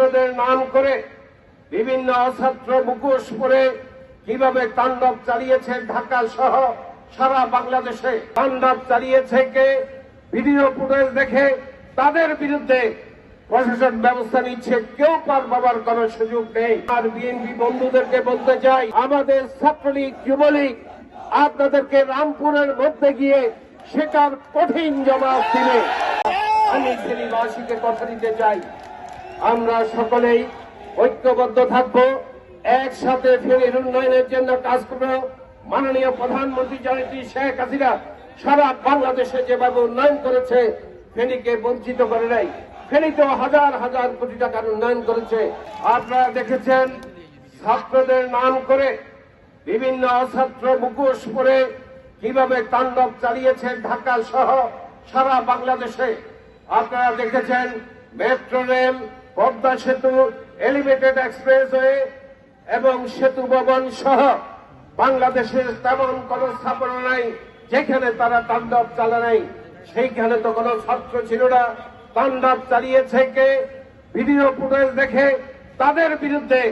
ছাত্রদের নাম করে বিভিন্ন অছাত্র মুখোশ পরে কীভাবে তাণ্ডব চালিয়েছে ঢাকা সহ সারা বাংলাদেশে। তাণ্ডব চালিয়েছে কে? ভিডিও ফুটেজ দেখে তাদের বিরুদ্ধে প্রশাসন ব্যবস্থা নিচ্ছে। কেউ পার পাবার কোনো সুযোগ নেই। আর বিএনপি বন্ধুদেরকে বলতে চাই, আমাদের ছাত্রলীগ, যুবলীগ আপনাদেরকে রামপুরের মধ্যে গিয়ে সেটার কঠিন জবাব দিলে আমি শ্রীবাসীকে কথা দিতে চাই। আমরা সকলেই ঐক্যবদ্ধ থাকব, একসাথে ফেরির উন্নয়নের জন্য কাজ করব। মাননীয় প্রধানমন্ত্রী জননেত্রী শেখ হাসিনা সারা বাংলাদেশে যেভাবে উন্নয়ন করেছে, ফেনীকে বঞ্চিত করে নাই। ফেনীতেও হাজার হাজার কোটি টাকার উন্নয়ন করেছে। আপনারা দেখেছেন, ছাত্রদের নাম করে বিভিন্ন অছাত্র মুখোশ করে কীভাবে তাণ্ডব চালিয়েছে ঢাকা সহ সারা বাংলাদেশে। আপনারা দেখেছেন, মেট্রো রেল পদ্মা সেতু এলিভেটেড এক্সপ্রেসওয়ে এবং সেতু ভবন সহ বাংলাদেশের তেমন কোন স্থাপনা নাই যেখানে তারা তাণ্ডব চালা নাই। সেইখানে তো কোনো ছাত্র ছিল না। তাণ্ডব চালিয়েছে কে? ভিডিও ফুটেজ দেখে তাদের বিরুদ্ধে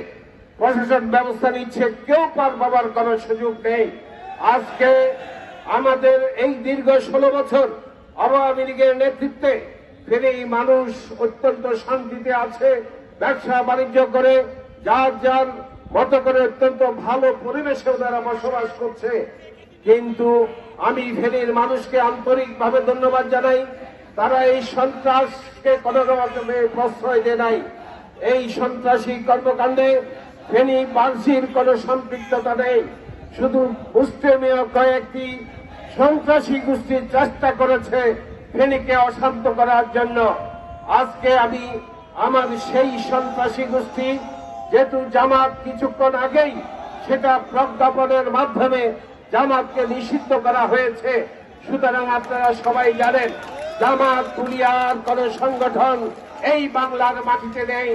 প্রশাসন ব্যবস্থা নিচ্ছে। কেউ পার পাবার কোনো সুযোগ নেই। আজকে আমাদের এই দীর্ঘ ষোলো বছর আওয়ামী লীগের নেতৃত্বে ফেরে এই মানুষ অত্যন্ত শান্তিতে আছে, ব্যবসা বাণিজ্য করে, যার যার মতো করে অত্যন্ত ভালো পরিবেশে তারা বসবাস করছে। কিন্তু আমি ফেনীর মানুষকে আন্তরিকভাবে ধন্যবাদ জানাই। তারা এই সন্ত্রাসকে রকমে প্রশ্রয় দেয় নাই। এই সন্ত্রাসী কর্মকাণ্ডে ফেনী বার্সির কোনো সম্পৃক্ততা নেই। শুধু মুসলিমীয় কয়েকটি সন্ত্রাসী গোষ্ঠীর চেষ্টা করেছে। ফেনীকে অশান্ত করার জন্য আজকে আমি আমার সেই সন্ত্রাসী গোষ্ঠী, যেহেতু জামাত কিছুক্ষণ আগেই সেটা প্রজ্ঞাপনের মাধ্যমে জামাতকে নিষিদ্ধ করা হয়েছে। সুতরাং আপনারা সবাই জানেন, জামাত তুলিয়ার কোন সংগঠন এই বাংলার মাটিতে নেই,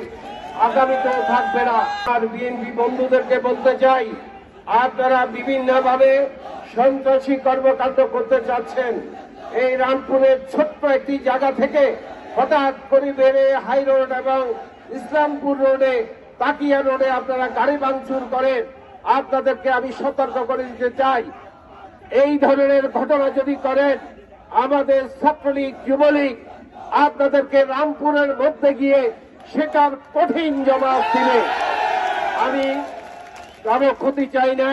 আগামীতেও থাকবে না। আর বিএনপি বন্ধুদেরকে বলতে চাই, আপনারা বিভিন্নভাবে সন্ত্রাসী কর্মকাণ্ড করতে চাচ্ছেন এই রামপুরের ছোট্ট একটি জায়গা থেকে হঠাৎ করে বেড়ে হাই রোড এবং ইসলামপুর রোডে, তাকিয়া রোডে আপনারা গাড়ি ভাঙচুর করেন। আপনাদেরকে আমি সতর্ক করে দিতে চাই। এই ধরনের ঘটনা যদি করেন, আমাদের ছাত্রলীগ, যুবলীগ আপনাদেরকে রামপুরের মধ্যে গিয়ে সেটার কঠিন জবাব দিবে। আমি কারও ক্ষতি চাই না।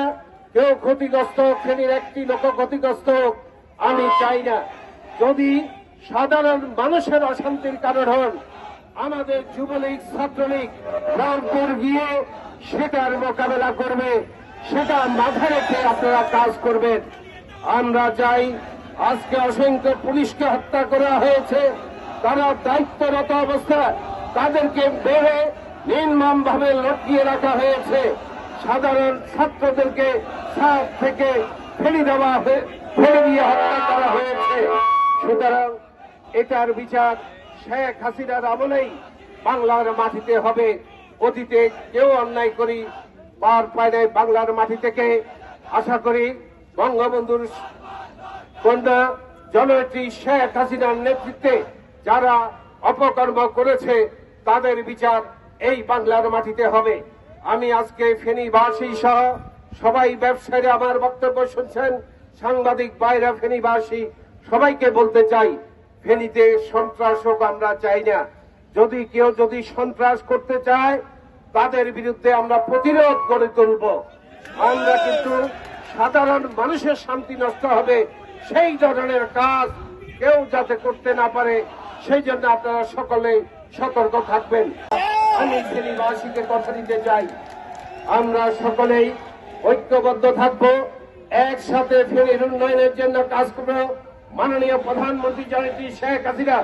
কেউ ক্ষতিগ্রস্ত, ফেনীর একটি লোক ক্ষতিগ্রস্ত আমি চাই না। যদি সাধারণ মানুষের অশান্তির কারণ হন, আমাদের যুবলীগ, ছাত্রলীগ রামপুর গিয়ে সেটার মোকাবেলা করবে, সেটা মাথায় রেখে আপনারা কাজ করবেন। আমরা চাই আজকে অসংখ্য পুলিশকে হত্যা করা হয়েছে। তারা দায়িত্বরত অবস্থায় তাদেরকে বেড়ে নির্মম ভাবে লটকিয়ে রাখা হয়েছে। সাধারণ ছাত্রদেরকে সাপ থেকে ফেলে দেওয়া হয়ে দিয়ে হত্যা করা হয়েছে। সুতরাং এটার বিচার শেখ হাসিনার আমলেই বাংলার মাটিতে হবে। অতীতে কেউ অন্যায় করি, পার পায় নাই বাংলার মাটি থেকে। আশা করি বঙ্গবন্ধুর কন্যা জননেত্রী শেখ হাসিনার নেতৃত্বে যারা অপকর্ম করেছে, তাদের বিচার এই বাংলার মাটিতে হবে। আমি আজকে ফেনীবাসী সহ সবাই ব্যবসায়ীরা আমার বক্তব্য শুনছেন। সাংবাদিক বাইরা ফেনীবাসী, সবাইকে বলতে চাই, ফেনীতে সন্ত্রাস হোক আমরা চাই না। যদি কেউ যদি সন্ত্রাস করতে চায়, তাদের বিরুদ্ধে আমরা প্রতিরোধ গড়ে তুলব। আমরা কিন্তু সাধারণ মানুষের শান্তি নষ্ট হবে, সেই ধরনের কাজ কেউ যাতে করতে না পারে, সেই জন্য আপনারা সকলে সতর্ক থাকবেন। আমি শ্রীবাসীকে কথা দিতে চাই। আমরা সকলেই ঐক্যবদ্ধ থাকব। একসাথে ফেরির উন্নয়নের জন্য কাজ করব মাননীয় প্রধানমন্ত্রী জননেত্রী শেখ হাসিনা।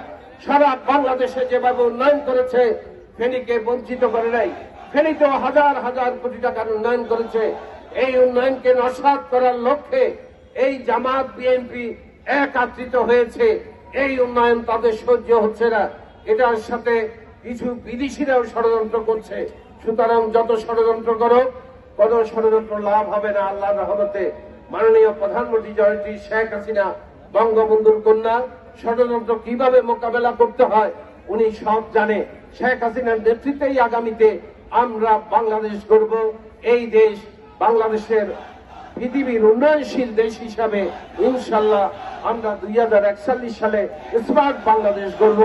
সারা বাংলাদেশে যেভাবে উন্নয়ন করেছে, ফেনীকে বঞ্চিত করে নাই। ফেনীতেও হাজার হাজার কোটি টাকার উন্নয়ন করেছে। এই উন্নয়নকে নস্বাত করার লক্ষ্যে এই জামাত বিএনপি একাত্রিত হয়েছে। এই উন্নয়ন তাদের সহ্য হচ্ছে না। এটার সাথে কিছু বিদেশিরাও ষড়যন্ত্র করছে। সুতরাং যত ষড়যন্ত্র করো, কোন ষড়যন্ত্র লাভ হবে না আল্লাহ রহমতে। মাননীয় প্রধানমন্ত্রী জয়ন্তী শেখ হাসিনা, বঙ্গবন্ধুর কন্যা, ষড়যন্ত্র কীভাবে মোকাবেলা করতে হয়, উনি সব জানে। শেখ হাসিনার নেতৃত্বেই আগামীতে আমরা বাংলাদেশ গড়ব। এই দেশ বাংলাদেশের পৃথিবীর উন্নয়নশীল দেশ হিসাবে ইনশাল্লাহ আমরা দুই হাজার একচল্লিশ সালে স্মার্ট বাংলাদেশ গড়ব।